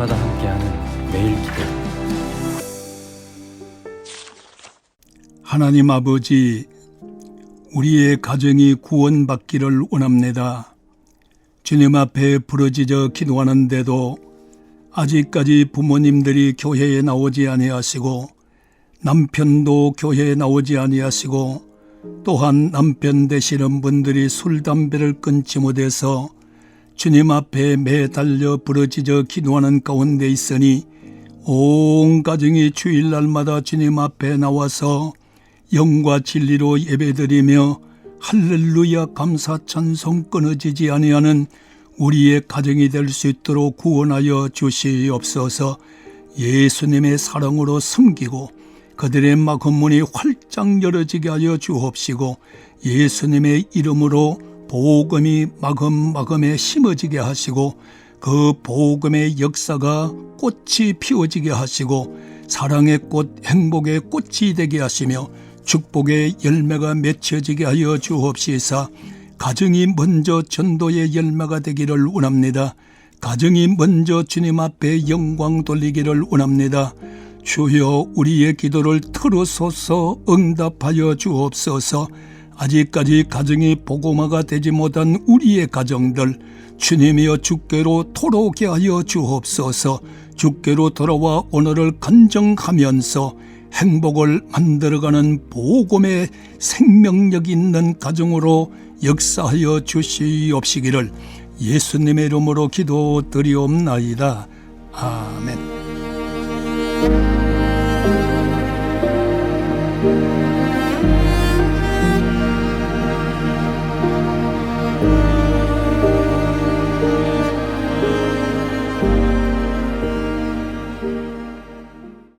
함께하는 매일 기도 하나님 아버지, 우리의 가정이 구원받기를 원합니다. 주님 앞에 부르짖어 기도하는데도 아직까지 부모님들이 교회에 나오지 아니하시고 남편도 교회에 나오지 아니하시고 또한 남편 되시는 분들이 술 담배를 끊지 못해서 주님 앞에 매달려 부르짖어 기도하는 가운데 있으니 온 가정이 주일날마다 주님 앞에 나와서 영과 진리로 예배드리며 할렐루야 감사 찬송 끊어지지 아니하는 우리의 가정이 될 수 있도록 구원하여 주시옵소서. 예수님의 사랑으로 섬기고 그들의 마음문이 활짝 열어지게 하여 주옵시고 예수님의 이름으로 복음이 마금마금에 심어지게 하시고 그 복음의 역사가 꽃이 피어지게 하시고 사랑의 꽃 행복의 꽃이 되게 하시며 축복의 열매가 맺혀지게 하여 주옵시사 가정이 먼저 전도의 열매가 되기를 원합니다. 가정이 먼저 주님 앞에 영광 돌리기를 원합니다. 주여 우리의 기도를 틀어소서 응답하여 주옵소서 아직까지 가정이 복음화가 되지 못한 우리의 가정들 주님이여 주께로 돌아오게 하여 주옵소서 주께로 돌아와 오늘을 간정하면서 행복을 만들어가는 복음의 생명력 있는 가정으로 역사하여 주시옵시기를 예수님의 이름으로 기도드리옵나이다. 아멘.